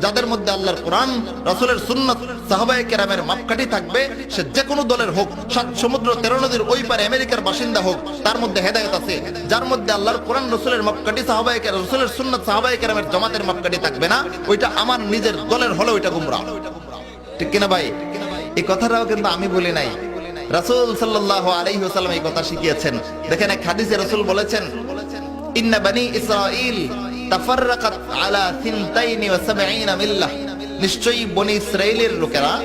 যাদের মধ্যে আল্লাহর কোরআন, রাসূলের সুন্নাত, সাহাবায়ে কেরামের মাপকাঠি থাকবে, সে যে কোনো দলের হোক সাত সমুদ্র তেরো নদীর ওই পারে আমেরিকার বাসিন্দা হোক, তার মধ্যে হেদায়ত আছে। যার মধ্যে আল্লাহর কোরআন, রাসূলের মাপকাঠি কেরাম রাসূলের সুন্নাত, সাহাবায়ে কেরামের জামাতের মাপকাঠি থাকবে না। ওইটা আমার নিজের দলের হলে ওইটা গুমরা ঠিক কিনা ভাই? এই কথাটাও কিন্তু আমি বলি নাই। রাসুল সাল্লাহ আলহিহাল্লাম এই কথা শিখিয়েছেন। দেখেন এক হাদিসে রাসুল বলেছেন, ইন্না বানি তাফাররাকাত আলা সিনতাইনি ওয়া সাবঈনা মিল্লাহ। নিশ্চয়ই বনি লোকেরা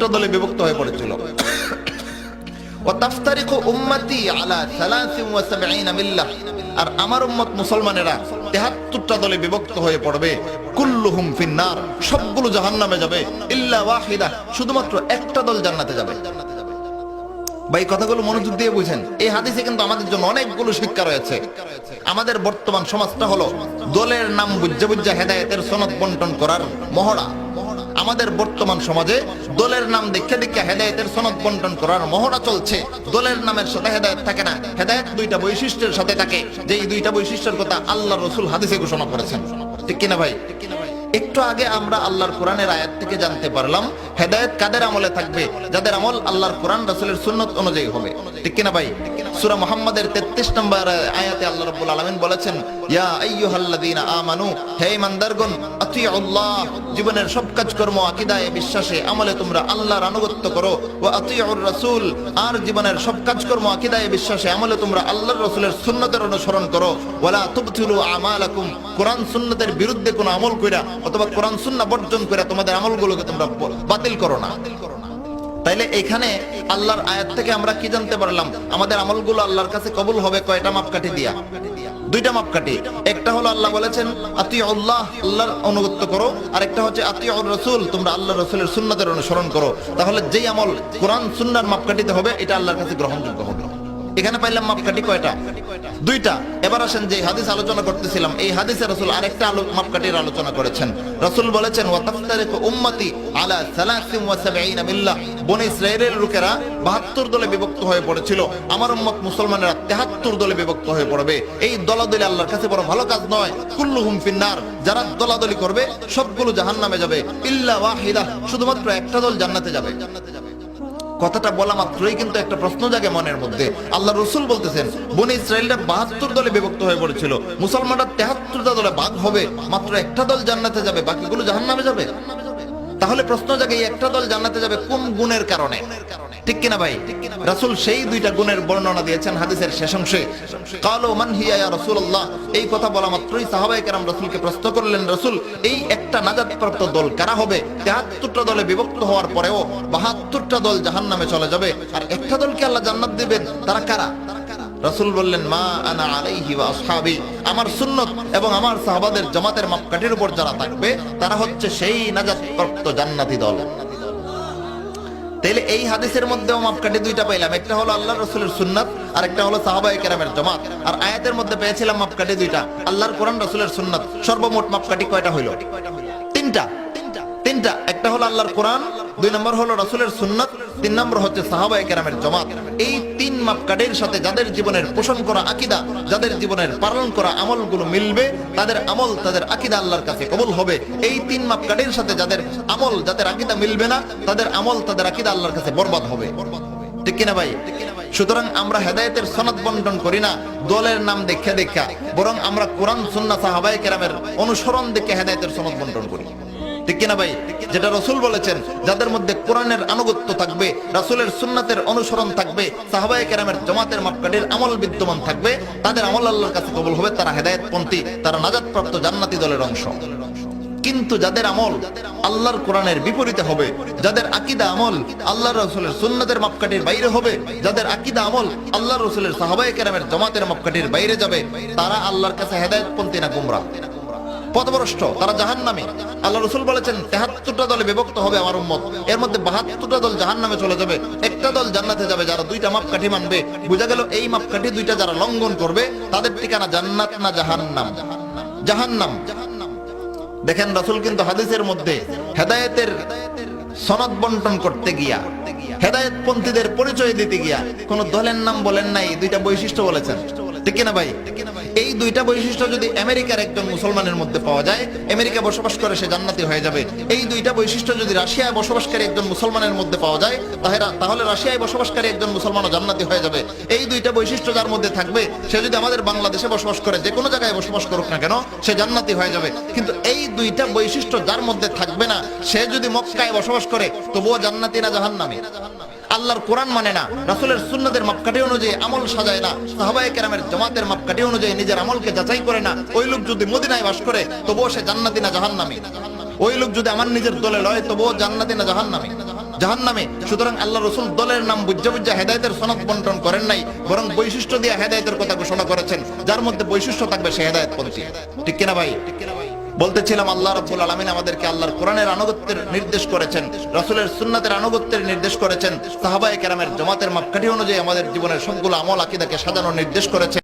টা দলে বিভক্ত হয়ে পড়েছিল। ওয়া তাফতারিকু উম্মতি আলা 73 মিল্লাহ। আর আমার উম্মত মুসলমানেরা 73 টা দলে বিভক্ত হয়ে পড়বে। কুল্লুহুম ফিন্নার সবগুলো জাহান্নামে যাবে। ইল্লা ওয়াহিদা। শুধুমাত্র একটা দল জান্নাতে যাবে। ভাই, কথাগুলো মনোযোগ দিয়ে বুঝেন। এই হাদিসে কিন্তু আমাদের জন্য অনেকগুলো শিক্ষা রয়েছে। আমাদের বর্তমান সমাজটা হলো দলের নাম বুঝে বুঝে হেদায়েতের সনদ বন্টন করার মহড়া। আমাদের বর্তমান সমাজে দলের নাম দেখে দেখে হেদায়েতের সনদ বন্টন করার মহড়া চলছে। দলের নামের সাথে হেদায়েত থাকে না। হেদায়েত দুইটা বৈশিষ্ট্যের সাথে থাকে। যে এই দুইটা বৈশিষ্ট্যের কথা আল্লাহ রসুল হাদিসে ঘোষণা করেছেন। ঠিক কিনা ভাই? একটু আগে আমরা আল্লাহর কোরআনের আয়াত থেকে জানতে পারলাম, হেদায়ত কাদের আমলে থাকবে? যাদের আমল আল্লাহর কোরআন, রাসুলের সুন্নত অনুযায়ী হবে। ঠিক কিনা ভাই? সূরা মুহাম্মাদের 33 নম্বর আয়াতে আল্লাহ রাব্বুল আলামিন বলেছেন সুন্নতের অনুসরণ করো কোরআন সুন্নতের বিরুদ্ধে কোনো আমল কইরা অথবা কোরআন সুন্নাহ বর্জন কইরা তোমাদের আমলগুলোকে তোমরা বাতিল করো না। তাইলে এখানে আল্লাহর আয়াত থেকে আমরা কি জানতে পারলাম? আমাদের আমলগুলো আল্লাহর কাছে কবুল হবে কয়টা মাপকাঠি দিয়া? দুইটা মাপকাঠি। একটা হলো আল্লাহ বলেছেন আতি আল্লাহ আল্লাহর অনুগত্য করো। আর একটা হচ্ছে আতি রসুল তোমরা আল্লাহ রসুলের সুন্নাতের অনুসরণ করো। তাহলে যেই আমল কোরআন, সুন্নার মাপকাঠিতে হবে, এটা আল্লাহর কাছে গ্রহণযোগ্য হবে। এখানে পাইলাম মাপকাঠি কয়টা? দুইটা। এবার আসেন যে হাদিস আলোচনা করতেছিলাম, এই হাদিসে রসুল আরেকটা আলো মাপকাঠির আলোচনা করেছেন। রসুল বলেছেন উম্মতি আলা বনি লোকেরা 72 দলে বিভক্ত হয়ে পড়েছিল। আমার উম্মত মুসলমানেরা 73 দলে বিভক্ত হয়ে পড়বে। এই দলাদলি আল্লাহর কাছে বড় ভালো কাজ নয়। কুল্লুহুম ফিন্নার। যারা দলাদলি করবে, সবগুলো জাহান্নামে যাবে। ইল্লা ওয়াহিদা। শুধুমাত্র একটা দল জান্নাতে যাবে। কথাটা বলা মাত্রই কিন্তু একটা প্রশ্ন জাগে মনের মধ্যে। আল্লাহ রসুল বলতেছেন, বনে ইসরায়েলরা বাহাত্তর দলে বিভক্ত হয়ে পড়েছিল। মুসলমানরা তেহাত্তরটা দলে ভাগ হবে, মাত্র একটা দল জান্নাতে যাবে, বাকিগুলো জাহান্নামে যাবে? তাহলে প্রশ্ন জাগে একটা দল জান্নাতে যাবে কোন গুণের কারণে? ঠিক কিনা ভাই? রাসূল সেই দুইটা গুণের বর্ণনা দিয়েছেন হাদিসের শেষ অংশে। কালো মান হিয়া রাসূলুল্লাহ। এই কথা বলা মাত্রই সাহাবায়ে কেরাম রাসূলকে প্রশ্ন করলেন, রাসূল, এই একটা নাজাতপ্রাপ্ত দল কারা হবে? 73টা দলে বিভক্ত হওয়ার পরেও 72টা দল জাহান্নামে চলে যাবে। আর একটা দলকে আল্লাহ জান্নাত দিবেন? তারা কারা? রাসূল বললেন, মা আনা আলাইহি ওয়া আসহাবি। আমার সুন্নত এবং আমার সাহাবাদের জামাতের মাপকাঠির উপর যারা থাকবে, তারা হচ্ছে সেই নাজাতপ্রাপ্ত জান্নাতি দল। তাইলে এই হাদিসের মধ্যেও মাপকাঠি দুইটা পাইলাম। একটা হলো আল্লাহ রসুলের সুন্নাত, আর একটা হলো সাহাবাই কেরামের জমাত। আর আয়াতের মধ্যে পেয়েছিলাম মাপকাঠি দুইটা, আল্লাহর কোরআন রসুলের সুন্নাত। সর্বমোট মাপকাঠি কয়টা হইল? তিনটা। তিনটা। একটা হলো আল্লাহর কোরআন দুই নম্বর হলো রসুলের সুন্নাত, তিন নম্বর হচ্ছে সাহাবাই কেরামের জমাত। এই তিন মাপকাঠির সাথে যাদের জীবনের পোষণ করা আকিদা, যাদের জীবনের পালন করা আমলগুলো মিলবে, তাদের আমল, তাদের আকিদা আল্লাহর কাছে কবুল হবে। এই তিন মাপকাঠির সাথে যাদের আমল, যাদের আকিদা মিলবে না, তাদের আমল, তাদের আকিদা আল্লাহর কাছে বরবাদ হবে। ঠিক কিনা ভাই? সুতরাং আমরা হেদায়েতের সনদ বন্টন করি না, দলের নাম দেখে দেখা বরং আমরা কোরআন সুন্না সাহাবাই কেরামের অনুসরণ দেখে হেদায়েতের সনদ বন্টন করি। ঠিক কিনা ভাই? যেটা রসুল বলেছেন, যাদের মধ্যে কোরআনের আনুগত্য থাকবে, রাসূলের সুন্নাতের অনুসরণ থাকবে, সাহাবায়ে কেরামের জামাতের মাপকাঠির আমল বিদ্যমান থাকবে, তাদের আমল আল্লাহর কাছে কবুল হবে, তারা হেদায়েতপন্থী, তারা নাজাতপ্রাপ্ত জান্নাতি দলের অংশ। কিন্তু যাদের আমল আল্লাহর কোরআনের বিপরীতে হবে, যাদের আকিদা আমল আল্লাহ রসুলের সুন্নাতের মাপকাঠির বাইরে হবে, যাদের আকিদা আমল আল্লাহ রসুলের সাহাবায়ে কেরামের জামাতের মাপকাঠির বাইরে যাবে, তারা আল্লাহর কাছে হেদায়েতপন্থী না গুমরা। পথভ্রষ্ট, তারা জাহান নামে আল্লাহ রসুল বলেছেন, তেহাত্তরটা দলে বিভক্ত হবে আমার উম্মত। এর মধ্যে বাহাত্তরটা দল জাহান নামে চলে যাবে, একটা দল জান্নাতে যাবে, যারা দুইটা মাপকাঠি মানবে। বোঝা গেল এই মাপকাঠি দুইটা যারা লঙ্ঘন করবে, তাদের ঠিকানা জান্নাত না জাহান্নাম? জাহান্নাম। দেখেন, রাসূল কিন্তু হাদিসের মধ্যে হেদায়েতের সনদ বন্টন করতে গিয়া, হেদায়েতপন্থীদের পরিচয় দিতে গিয়া, কোন দলের নাম বলেন নাই, দুইটা বৈশিষ্ট্য বলেছেন। ঠিক কিনা ভাই? এই দুইটা বৈশিষ্ট্য যদি আমেরিকার একজন মুসলমানের মধ্যে পাওয়া যায়, আমেরিকা বসবাস করে সে জান্নাতি হয়ে যাবে। এই দুইটা বৈশিষ্ট্য যদি রাশিয়ায় বসবাসকারী একজন মুসলমানের মধ্যে পাওয়া যায় তাহলে তাহলে রাশিয়ায় বসবাসকারী একজন মুসলমানও জান্নাতি হয়ে যাবে। এই দুইটা বৈশিষ্ট্য যার মধ্যে থাকবে, সে যদি আমাদের বাংলাদেশে বসবাস করে, যে কোনো জায়গায় বসবাস করুক না কেন, সে জান্নাতি হয়ে যাবে। কিন্তু এই দুইটা বৈশিষ্ট্য যার মধ্যে থাকবে না, সে যদি মক্কায় বসবাস করে, তবুও জান্নাতি না জাহান্নামী? আল্লাহর কোরআন মানে না। রাসূলের সুন্নতের মাপকাঠি অনুযায়ী আমল সাজায় না। সাহাবায়ে কেরামের জামাতের মাপকাঠি অনুযায়ী নিজের আমলকে যাচাই করে না। ওই লোক যদি মদিনায় বাস করে, তবুও সে জান্নাতি না জাহান্নামী। ওই লোক যদি আমার নিজের দলে লয়, তবুও জান্নাতি না জাহান্নামী। জাহান্নামে, সুতরাং আল্লাহ রসুল দলের নাম বুঝা বুঝা হেদায়তের সনদ বন্টন করেন নাই, বরং বৈশিষ্ট্য দিয়ে হেদায়তের কথা ঘোষণা করেছেন, যার মধ্যে বৈশিষ্ট্য থাকবে সে হেদায়ত পন্থী ঠিক কিনা ভাই? বলতেছিলাম, আল্লাহ রাব্বুল আলামিন আমাদেরকে আল্লাহর কোরআনের আনুগত্যের নির্দেশ করেছেন, রাসূলের সুন্নাতের আনুগত্যের নির্দেশ করেছেন, সাহাবায়ে কেরামের জামাতের মাপকাঠি অনুযায়ী আমাদের জীবনের সবগুলো আমল আকীদাকে সাজানোর নির্দেশ করেছেন।